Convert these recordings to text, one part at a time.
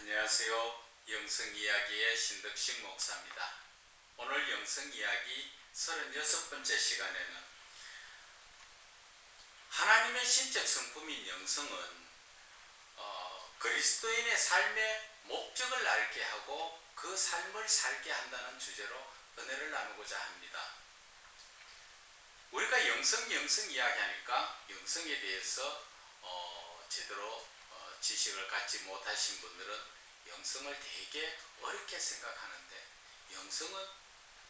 안녕하세요. 영성이야기의 신덕식 목사입니다. 오늘 영성이야기 36번째 시간에는 하나님의 신적 성품인 영성은 어, 그리스도인의 삶의 목적을 알게 하고 그 삶을 살게 한다는 주제로 은혜를 나누고자 합니다. 우리가 영성 영성 이야기하니까 영성에 대해서 어, 제대로 어, 지식을 갖지 못하신 분들은 영성을 되게 어렵게 생각하는데 영성은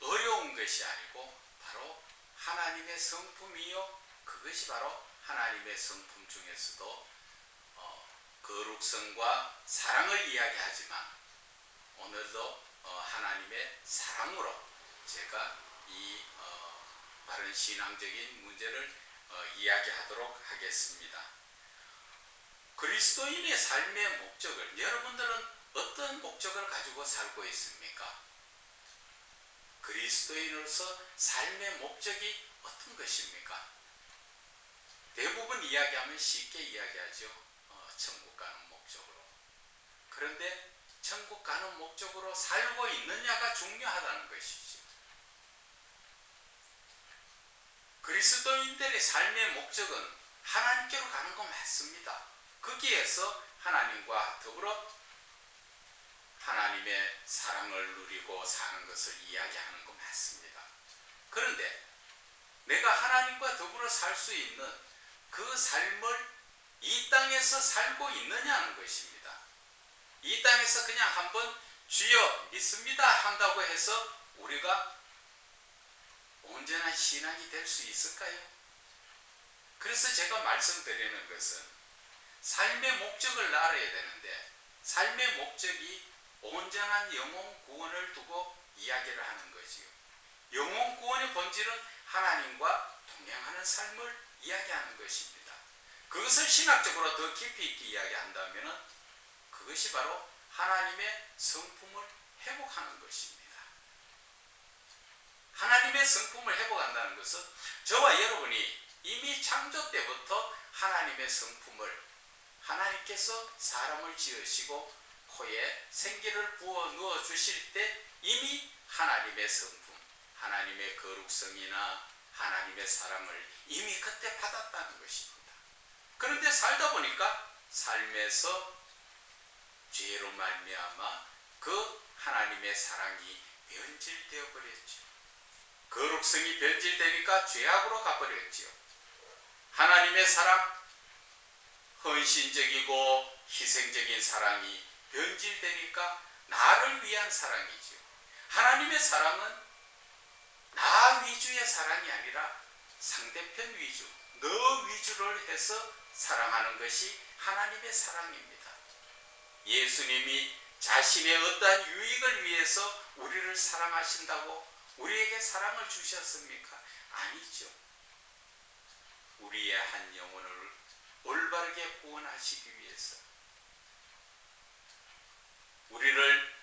어려운 것이 아니고 바로 하나님의 성품이요 그것이 바로 하나님의 성품 중에서도 어, 거룩성과 사랑을 이야기하지만 오늘도 어, 하나님의 사랑으로 제가 이 어, 바른 신앙적인 문제를 어, 이야기하도록 하겠습니다. 그리스도인의 삶의 목적을 여러분들은 어떤 목적을 가지고 살고 있습니까? 그리스도인으로서 삶의 목적이 어떤 것입니까? 대부분 이야기하면 쉽게 이야기하죠. 어, 천국 가는 목적으로. 그런데 천국 가는 목적으로 살고 있느냐가 중요하다는 것이죠. 그리스도인들의 삶의 목적은 하나님께로 가는 거 맞습니다. 거기에서 하나님과 더불어 하나님의 사랑을 누리고 사는 것을 이야기하는 거 맞습니다. 그런데 내가 하나님과 더불어 살 수 있는 그 삶을 이 땅에서 살고 있느냐는 것입니다. 이 땅에서 그냥 한번 주여 믿습니다 한다고 해서 우리가 온전한 신앙이 될 수 있을까요? 그래서 제가 말씀드리는 것은 삶의 목적을 알아야 되는데 삶의 목적이 온전한 영혼 구원을 두고 이야기를 하는 거지요. 영혼 구원의 본질은 하나님과 동행하는 삶을 이야기하는 것입니다. 그것을 신학적으로 더 깊이 있게 이야기한다면 그것이 바로 하나님의 성품을 회복하는 것입니다. 하나님의 성품을 회복한다는 것은 저와 여러분이 이미 창조 때부터 하나님의 성품을 하나님께서 사람을 지으시고 코에 생기를 부어 넣어 주실 때 이미 하나님의 성품, 하나님의 거룩성이나 하나님의 사랑을 이미 그때 받았다는 것입니다. 그런데 살다 보니까 삶에서 죄로 말미암아 그 하나님의 사랑이 변질되어 버렸죠. 거룩성이 변질되니까 죄악으로 가버렸지요. 하나님의 사랑, 헌신적이고 희생적인 사랑이 변질되니까 나를 위한 사랑이지요. 하나님의 사랑은 나 위주의 사랑이 아니라 상대편 위주, 너 위주를 해서 사랑하는 것이 하나님의 사랑입니다. 예수님이 자신의 어떠한 유익을 위해서 우리를 사랑하신다고 우리에게 사랑을 주셨습니까? 아니죠. 우리의 한 영혼을 올바르게 구원하시기 위해서 우리를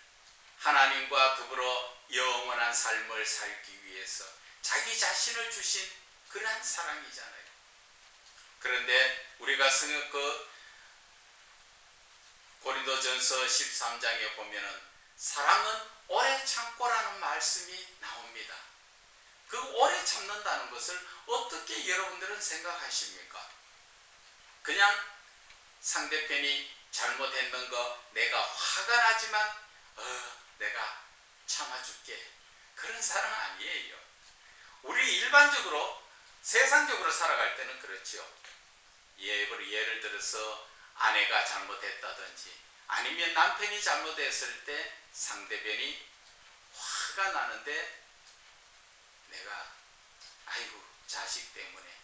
하나님과 더불어 영원한 삶을 살기 위해서 자기 자신을 주신 그러한 사랑이잖아요. 그런데 우리가 성역 그 고린도전서 13장에 보면은 사랑은 오래 참고라는 말씀이 나옵니다. 그 오래 참는다는 것을 어떻게 여러분들은 생각하십니까? 그냥 상대편이 잘못했는 거 내가 화가 나지만 어, 내가 참아줄게 그런 사랑 아니에요. 우리 일반적으로 세상적으로 살아갈 때는 그렇죠. 예를, 예를 들어서 아내가 잘못했다든지 아니면 남편이 잘못했을 때 상대편이 화가 나는데 내가 아이고 자식 때문에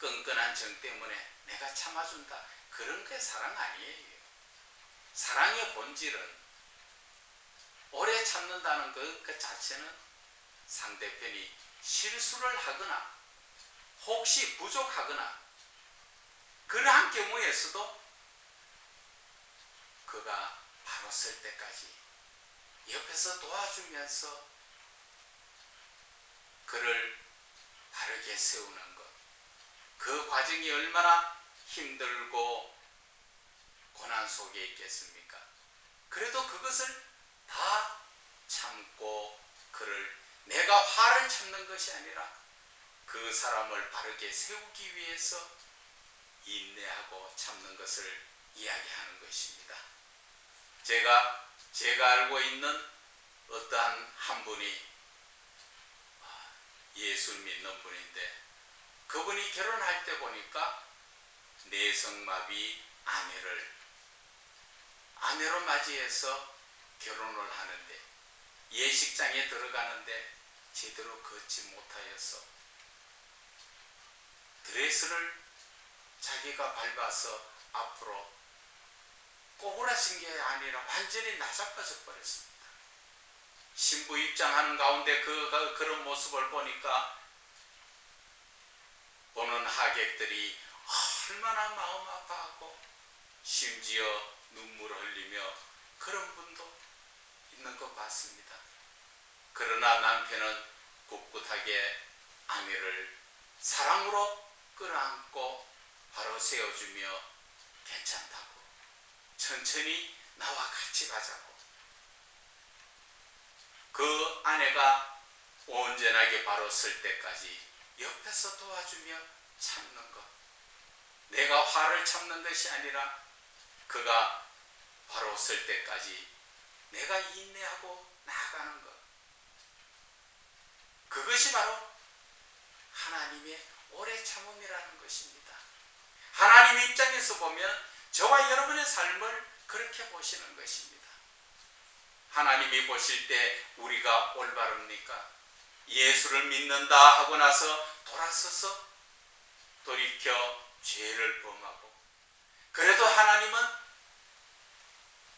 끈끈한 정 때문에 내가 참아준다 그런 게 사랑 아니에요. 사랑의 본질은 오래 참는다는 그, 그 자체는 상대편이 실수를 하거나 혹시 부족하거나 그러한 경우에서도 그가 바로 설 때까지 옆에서 도와주면서 그를 바르게 세우는 것. 그 과정이 얼마나 힘들고 고난 속에 있겠습니까? 그래도 그것을 다 참고 그를 내가 화를 참는 것이 아니라 그 사람을 바르게 세우기 위해서 인내하고 참는 것을 이야기하는 것입니다. 제가 제가 알고 있는 어떠한 한 분이 아, 예수 믿는 분인데 그분이 결혼할 때 보니까 내성마비 아내를 아내로 맞이해서 결혼을 하는데 예식장에 들어가는데 제대로 걷지 못하여서 드레스를 자기가 밟아서 앞으로 꼬부라진 게 아니라 완전히 나자빠져 버렸습니다. 신부 입장하는 가운데 그, 그 그런 모습을 보니까 보는 하객들이 얼마나 마음 아파하고 심지어 눈물을 흘리며 그런 분도 있는 것 같습니다. 그러나 남편은 꿋꿋하게 아내를 사랑으로 끌어안고 바로 세워주며 괜찮다고 천천히 나와 같이 가자고 그 아내가 온전하게 바로 설 때까지 옆에서 도와주며 참는 것 내가 화를 참는 것이 아니라 그가 바로 설 때까지 내가 인내하고 나아가는 것 그것이 바로 하나님의 오래 참음이라는 것입니다. 하나님 입장에서 보면 저와 여러분의 삶을 그렇게 보시는 것입니다. 하나님이 보실 때 우리가 올바릅니까? 예수를 믿는다 하고 나서 돌아서서 돌이켜 죄를 범하고 그래도 하나님은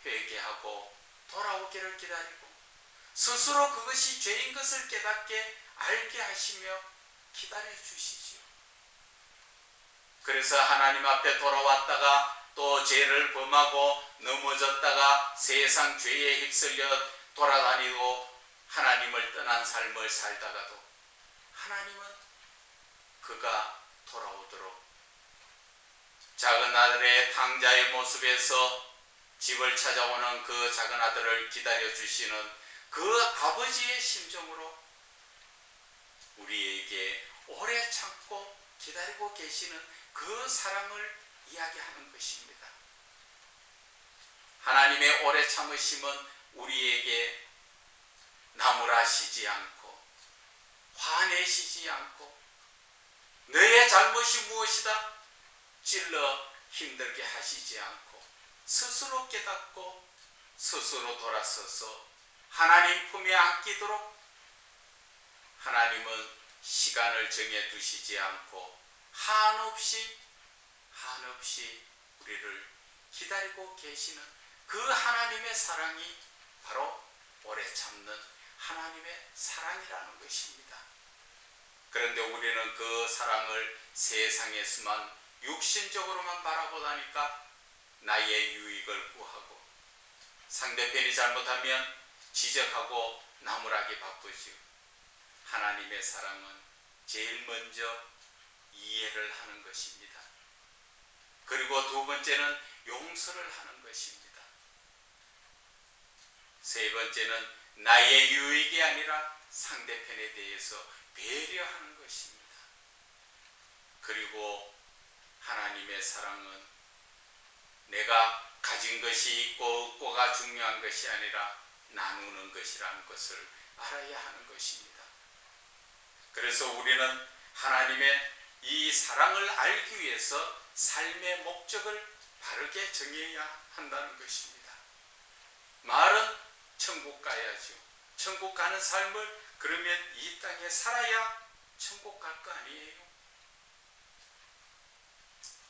회개하고 돌아오기를 기다리고 스스로 그것이 죄인 것을 깨닫게 알게 하시며 기다려 주시지요. 그래서 하나님 앞에 돌아왔다가 또 죄를 범하고 넘어졌다가 세상 죄에 휩쓸려 돌아다니고 하나님을 떠난 삶을 살다가도 하나님은 그가 돌아오도록 작은 아들의 탕자의 모습에서 집을 찾아오는 그 작은 아들을 기다려 주시는 그 아버지의 심정으로 우리에게 오래 참고 기다리고 계시는 그 사랑을 이야기하는 것입니다. 하나님의 오래 참으심은 우리에게 나무라시지 않고 화내시지 않고 너의 잘못이 무엇이다 찔러 힘들게 하시지 않고 스스로 깨닫고 스스로 돌아서서 하나님 품에 안기도록 하나님은 시간을 정해 두시지 않고 한없이 한없이 우리를 기다리고 계시는 그 하나님의 사랑이 바로 오래 참는 하나님의 사랑이라는 것입니다. 그런데 우리는 그 사랑을 세상에서만 육신적으로만 바라보다니까 나의 유익을 구하고 상대편이 잘못하면 지적하고 나무라기 바쁘지요. 하나님의 사랑은 제일 먼저 이해를 하는 것입니다. 그리고 두 번째는 용서를 하는 것입니다. 세 번째는 나의 유익이 아니라 상대편에 대해서 배려하는 것입니다. 그리고 하나님의 사랑은 내가 가진 것이 있고 없고가 중요한 것이 아니라 나누는 것이라는 것을 알아야 하는 것입니다. 그래서 우리는 하나님의 이 사랑을 알기 위해서 삶의 목적을 바르게 정해야 한다는 것입니다. 말은 천국 가야죠. 천국 가는 삶을 그러면 이 땅에 살아야 천국 갈 거 아니에요?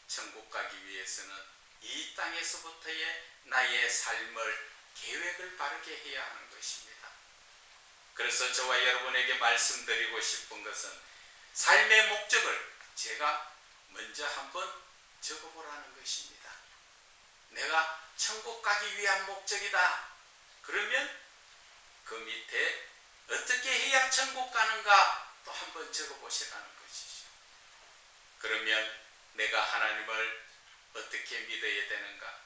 천국 가기 위해서는 이 땅에서부터의 나의 삶을 계획을 바르게 해야 하는 것입니다. 그래서 저와 여러분에게 말씀드리고 싶은 것은 삶의 목적을 제가 먼저 한번 적어보라는 것입니다. 내가 천국 가기 위한 목적이다. 그러면 그 밑에 어떻게 해야 천국 가는가 또 한번 적어보시라는 것이죠. 그러면 내가 하나님을 어떻게 믿어야 되는가?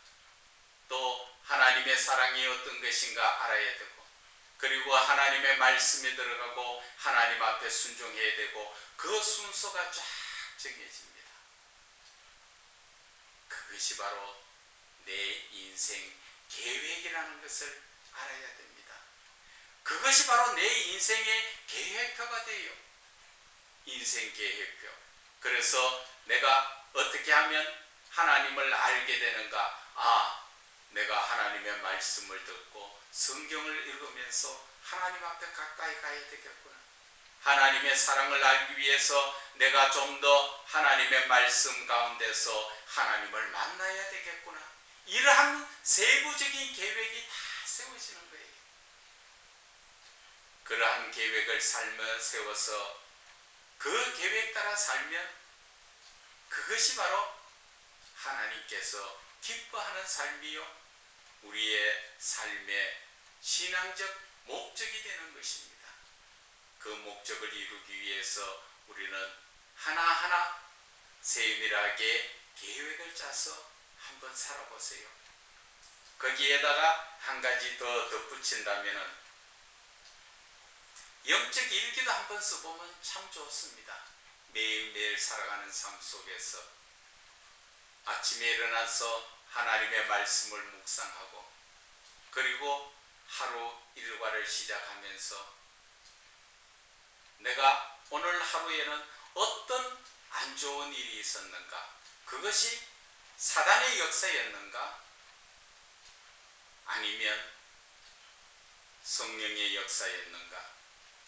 또 하나님 하나님의 사랑이 어떤 것인가 알아야 되고 그리고 하나님의 말씀에 들어가고 하나님 앞에 순종해야 되고 그 순서가 쫙 정해집니다. 그것이 바로 내 인생 계획이라는 것을 알아야 됩니다. 그것이 바로 내 인생의 계획표가 돼요. 인생 계획표. 그래서 내가 어떻게 하면 하나님을 알게 되는가? 아, 내가 하나님의 말씀을 듣고 성경을 읽으면서 하나님 앞에 가까이 가야 되겠구나. 하나님의 사랑을 알기 위해서 내가 좀 더 하나님의 말씀 가운데서 하나님을 만나야 되겠구나. 이러한 세부적인 계획이 다 세워지는 거예요. 그러한 계획을 살며 세워서 그 계획 따라 살면 그것이 바로 하나님께서 기뻐하는 삶이요. 우리의 삶의 신앙적 목적이 되는 것입니다. 그 목적을 이루기 위해서 우리는 하나하나 세밀하게 계획을 짜서 한번 살아보세요. 거기에다가 한 가지 더 덧붙인다면은 영적 일기도 한 번 써보면 참 좋습니다. 매일매일 살아가는 삶 속에서 아침에 일어나서 하나님의 말씀을 묵상하고 그리고 하루 일과를 시작하면서 내가 오늘 하루에는 어떤 안 좋은 일이 있었는가? 그것이 사단의 역사였는가? 아니면 성령의 역사였는가?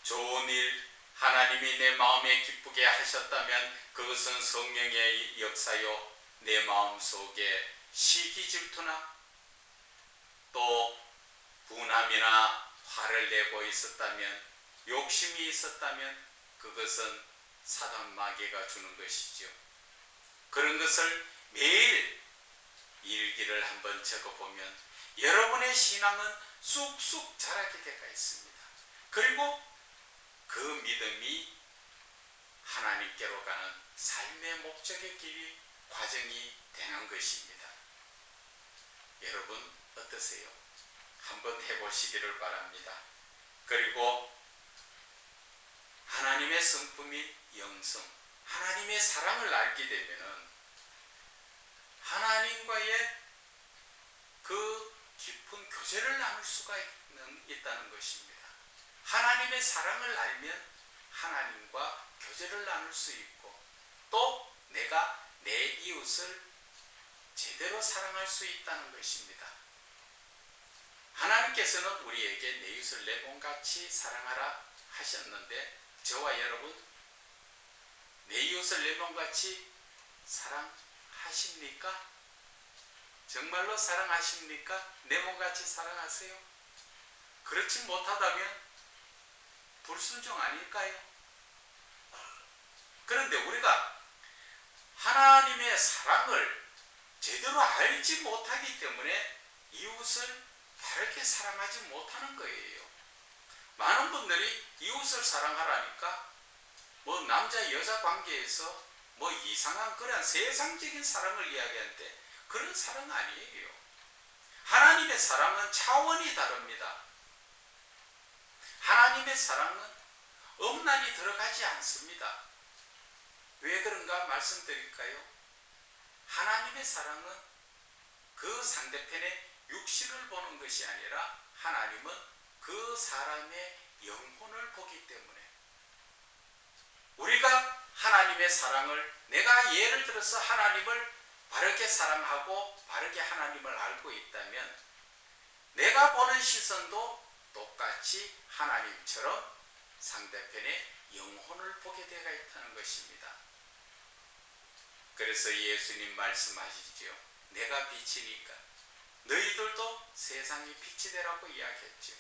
좋은 일, 하나님이 내 마음에 기쁘게 하셨다면 그것은 성령의 역사요, 내 마음 속에 시기 질투나 또 분함이나 화를 내고 있었다면 욕심이 있었다면 그것은 사단 마귀가 주는 것이죠. 그런 것을 매일 일기를 한번 적어보면 여러분의 신앙은 쑥쑥 자라게 되가 있습니다. 그리고 그 믿음이 하나님께로 가는 삶의 목적의 길이 과정이 되는 것입니다. 여러분 어떠세요? 한번 해보시기를 바랍니다. 그리고 하나님의 성품인 영성, 하나님의 사랑을 알게 되면은 하나님과의 그 깊은 교제를 나눌 수가 있는, 있다는 것입니다. 하나님의 사랑을 알면 하나님과 교제를 나눌 수 있고 또 내가 내 이웃을 제대로 사랑할 수 있다는 것입니다. 하나님께서는 우리에게 내 이웃을 내 몸같이 사랑하라 하셨는데 저와 여러분 내 이웃을 내 몸같이 사랑하십니까? 정말로 사랑하십니까? 내 몸같이 사랑하세요? 그렇지 못하다면 불순종 아닐까요? 그런데 우리가 하나님의 사랑을 제대로 알지 못하기 때문에 이웃을 바르게 사랑하지 못하는 거예요. 많은 분들이 이웃을 사랑하라니까 뭐 남자 여자 관계에서 뭐 이상한 그런 세상적인 사랑을 이야기하는데 그런 사랑 아니에요. 하나님의 사랑은 차원이 다릅니다. 하나님의 사랑은 엄란이 들어가지 않습니다. 왜 그런가 말씀드릴까요? 하나님의 사랑은 그 상대편의 육신을 보는 것이 아니라 하나님은 그 사람의 영혼을 보기 때문에 우리가 하나님의 사랑을 내가 예를 들어서 하나님을 바르게 사랑하고 바르게 하나님을 알고 있다면 내가 보는 시선도 똑같이 하나님처럼 상대편의 영혼을 보게 되어 있다는 것입니다. 그래서 예수님 말씀하시죠. 내가 빛이니까 너희들도 세상의 빛이 되라고 이야기했죠.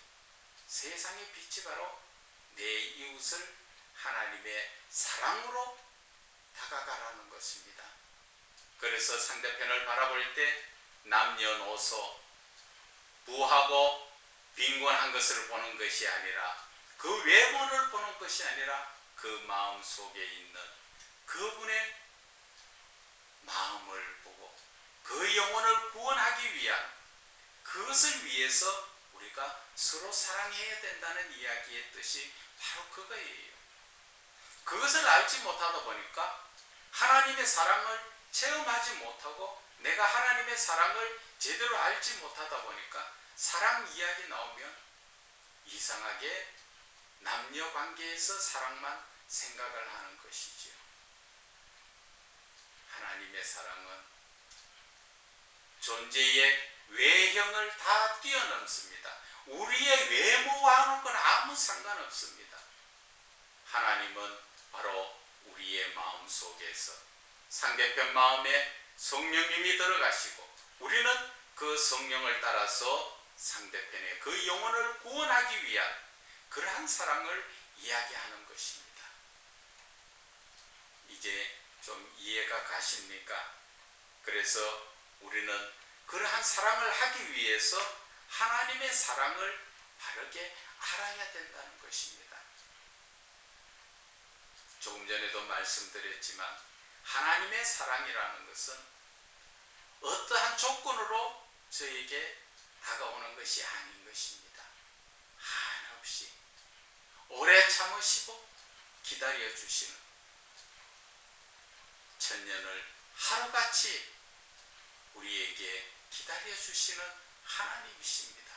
세상의 빛이 바로 내 이웃을 하나님의 사랑으로 다가가라는 것입니다. 그래서 상대편을 바라볼 때 남녀노소 부하고 빈곤한 것을 보는 것이 아니라 그 외모를 보는 것이 아니라 그 마음 속에 있는 그분의 마음을 보고 그 영혼을 구원하기 위한 그것을 위해서 우리가 서로 사랑해야 된다는 이야기의 뜻이 바로 그거예요. 그것을 알지 못하다 보니까 하나님의 사랑을 체험하지 못하고 내가 하나님의 사랑을 제대로 알지 못하다 보니까 사랑 이야기 나오면 이상하게 남녀 관계에서 사랑만 생각을 하는 것이지요. 하나님의 사랑은 존재의 외형을 다 뛰어넘습니다. 우리의 외모와는 건 아무 상관없습니다. 하나님은 바로 우리의 마음 속에서 상대편 마음에 성령님이 들어가시고 우리는 그 성령을 따라서 상대편의 그 영혼을 구원하기 위한 그러한 사랑을 이야기하는 것입니다. 이제 좀 이해가 가십니까? 그래서 우리는 그러한 사랑을 하기 위해서 하나님의 사랑을 바르게 알아야 된다는 것입니다. 조금 전에도 말씀드렸지만 하나님의 사랑이라는 것은 어떠한 조건으로 저에게 다가오는 것이 아닌 것입니다. 한없이 오래 참으시고 기다려 주시는 천년을 하루같이 우리에게 기다려 주시는 하나님이십니다.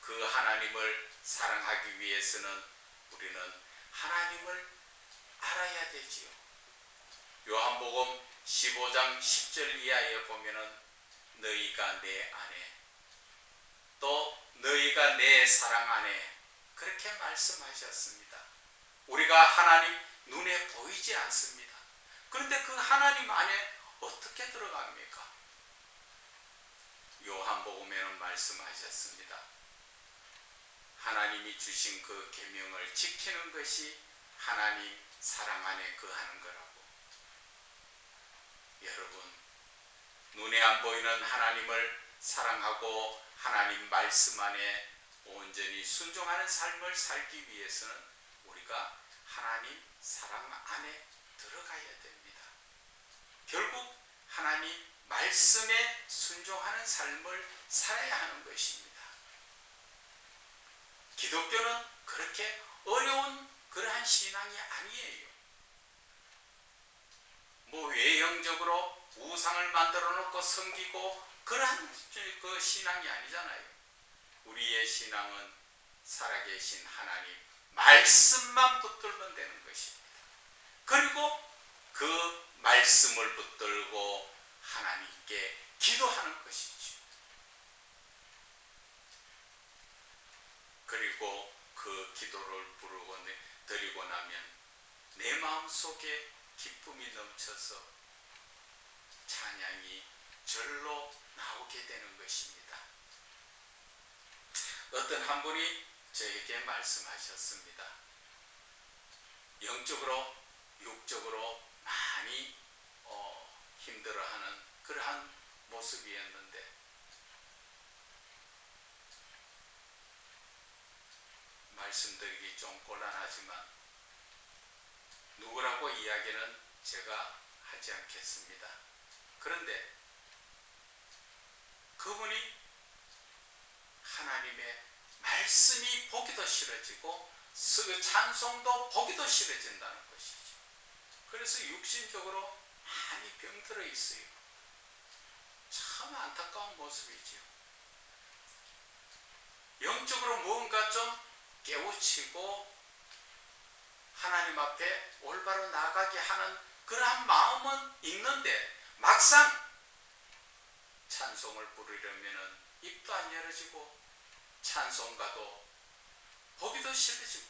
그 하나님을 사랑하기 위해서는 우리는 하나님을 알아야 되지요. 요한복음 15장 10절 이하에 보면은 너희가 내 안에 또 너희가 내 사랑 안에 그렇게 말씀하셨습니다. 우리가 하나님 눈에 보이지 않습니다. 그런데 그 하나님 안에 어떻게 들어갑니까? 요한복음에는 말씀하셨습니다. 하나님이 주신 그 계명을 지키는 것이 하나님 사랑 안에 거하는 거라고. 여러분, 눈에 안 보이는 하나님을 사랑하고 하나님 말씀 안에 온전히 순종하는 삶을 살기 위해서는 우리가 하나님 사랑 안에 들어가야 됩니다. 결국 하나님 말씀에 순종하는 삶을 살아야 하는 것입니다. 기독교는 그렇게 어려운 그러한 신앙이 아니에요. 뭐 외형적으로 우상을 만들어 놓고 섬기고 그러한 그 신앙이 아니잖아요. 우리의 신앙은 살아계신 하나님 말씀만 붙들면 되는 것입니다. 그리고 그 말씀을 붙들고 하나님께 기도하는 것이죠. 그리고 그 기도를 부르고 드리고 나면 내 마음 속에 기쁨이 넘쳐서 찬양이 절로 나오게 되는 것입니다. 어떤 한 분이 저에게 말씀하셨습니다. 영적으로, 육적으로 많이 어, 힘들어하는 그러한 모습이었는데 말씀드리기 좀 곤란하지만 누구라고 이야기는 제가 하지 않겠습니다. 그런데 그분이 하나님의 말씀이 보기도 싫어지고 그 찬송도 보기도 싫어진다는 것이죠. 그래서 육신적으로 많이 병들어 있어요. 참 안타까운 모습이지요. 영적으로 무언가 좀 깨우치고 하나님 앞에 올바로 나가게 하는 그러한 마음은 있는데 막상 찬송을 부르려면 입도 안 열어지고 찬송가도 보기도 싫어지고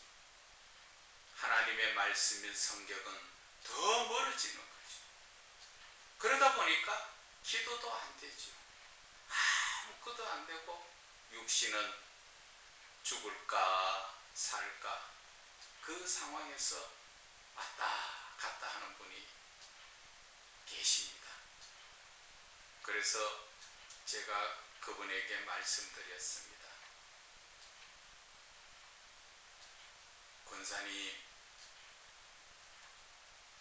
하나님의 말씀인 성격은 더 멀어지는 거죠. 그러다 보니까 기도도 안 되죠. 아무것도 안 되고 육신은 죽을까 살까 그 상황에서 왔다 갔다 하는 분이 계십니다. 그래서 제가 그분에게 말씀드렸습니다. 권사님,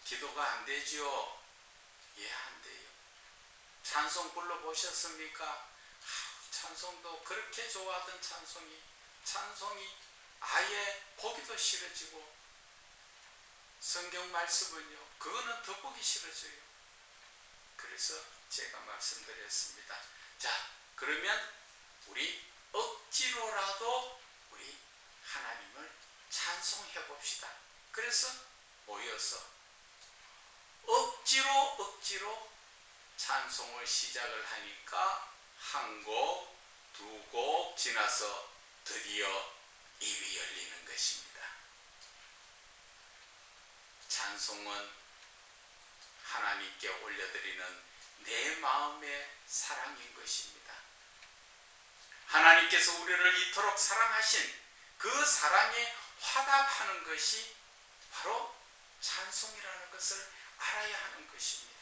기도가 안 되지요? 예, 안 돼요. 찬송 불러보셨습니까? 찬송도 그렇게 좋아하던 찬송이 찬송이 아예 보기도 싫어지고 성경 말씀은요 그거는 더 보기 싫어져요. 그래서 제가 말씀드렸습니다. 자 그러면 우리 억지로라도 우리 하나님을 찬송해 봅시다. 그래서 모여서 억지로 억지로 찬송을 시작을 하니까 한 곡, 두 곡 지나서 드디어 입이 열리는 것입니다. 찬송은 하나님께 올려드리는 내 마음의 사랑인 것입니다. 하나님께서 우리를 이토록 사랑하신 그 사랑에 화답하는 것이 바로 찬송이라는 것을 알아야 하는 것입니다.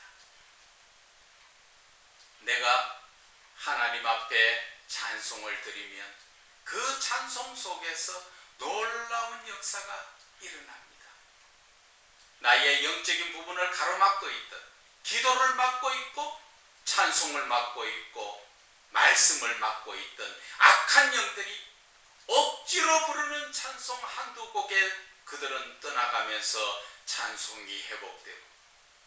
내가 하나님 앞에 찬송을 드리면 그 찬송 속에서 놀라운 역사가 일어납니다. 나의 영적인 부분을 가로막고 있던 기도를 막고 있고 찬송을 막고 있고 말씀을 막고 있던 악한 영들이 억지로 부르는 찬송 한두 곡에 그들은 떠나가면서 찬송이 회복되고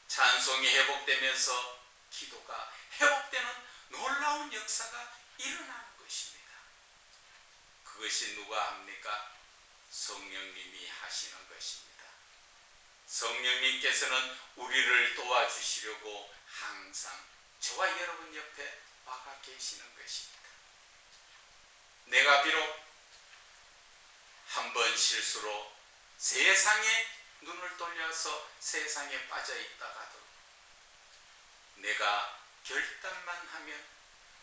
찬송이 회복되면서 기도가 회복되는 놀라운 역사가 일어나는 것입니다. 그것이 누가 합니까? 성령님이 하시는 것입니다. 성령님께서는 우리를 도와주시려고 항상 저와 여러분 옆에 와가 계시는 것입니다. 내가 비록 한 번 실수로 세상에 눈을 돌려서 세상에 빠져 있다가도 내가 결단만 하면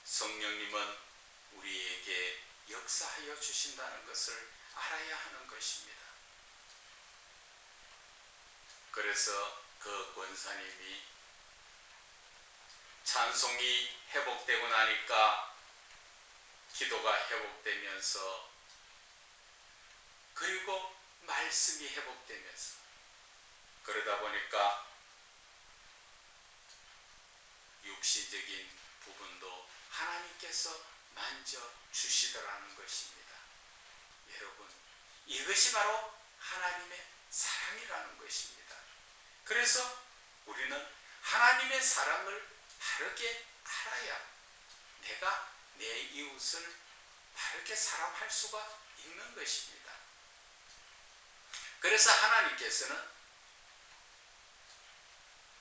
성령님은 우리에게 역사하여 주신다는 것을 알아야 하는 것입니다. 그래서 그 권사님이 찬송이 회복되고 나니까 기도가 회복되면서 그리고 말씀이 회복되면서 그러다 보니까 육시적인 부분도 하나님께서 만져 주시더라는 것입니다. 여러분, 이것이 바로 하나님의 사랑이라는 것입니다. 그래서 우리는 하나님의 사랑을 바르게 알아야 내가 내 이웃을 바르게 사랑할 수가 있는 것입니다. 그래서 하나님께서는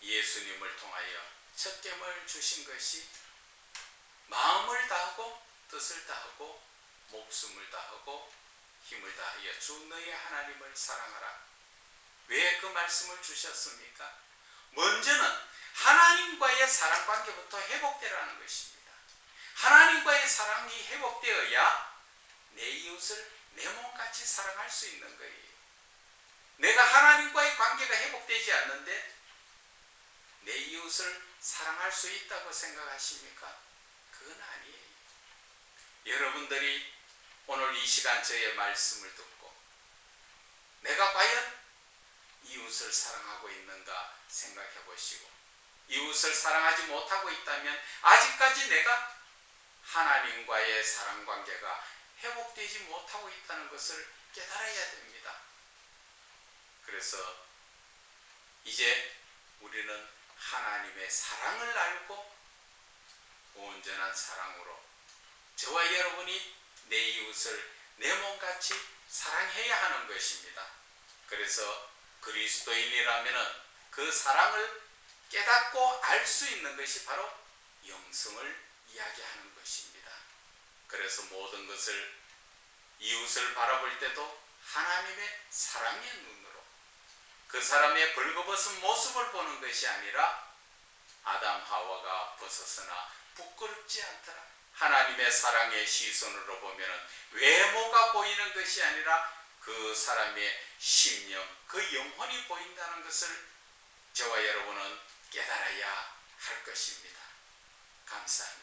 예수님을 통하여 첫 gem을 주신 것이 마음을 다하고 뜻을 다하고 목숨을 다하고 힘을 다하여 주 너의 하나님을 사랑하라. 왜 그 말씀을 주셨습니까? 먼저는 하나님과의 사랑 관계부터 회복되라는 것입니다. 하나님과의 사랑이 회복되어야 내 이웃을 내 몸같이 사랑할 수 있는 거예요. 내가 하나님과의 관계가 회복되지 않는데 내 이웃을 사랑할 수 있다고 생각하십니까? 그건 아니에요. 여러분들이 오늘 이 시간 저의 말씀을 듣고 내가 과연 이웃을 사랑하고 있는가 생각해 보시고 이웃을 사랑하지 못하고 있다면 아직까지 내가 하나님과의 사랑 관계가 회복되지 못하고 있다는 것을 깨달아야 됩니다. 그래서 이제 우리는 하나님의 사랑을 알고 온전한 사랑으로 저와 여러분이 내 이웃을 내 몸같이 사랑해야 하는 것입니다. 그래서 그리스도인이라면 그 사랑을 깨닫고 알 수 있는 것이 바로 영성을 이야기하는 것입니다. 그래서 모든 것을 이웃을 바라볼 때도 하나님의 사랑의 눈으로 그 사람의 벌거벗은 모습을 보는 것이 아니라 아담 하와가 벗었으나 부끄럽지 않더라. 하나님의 사랑의 시선으로 보면 외모가 보이는 것이 아니라 그 사람의 심령, 그 영혼이 보인다는 것을 저와 여러분은 깨달아야 할 것입니다. 감사합니다.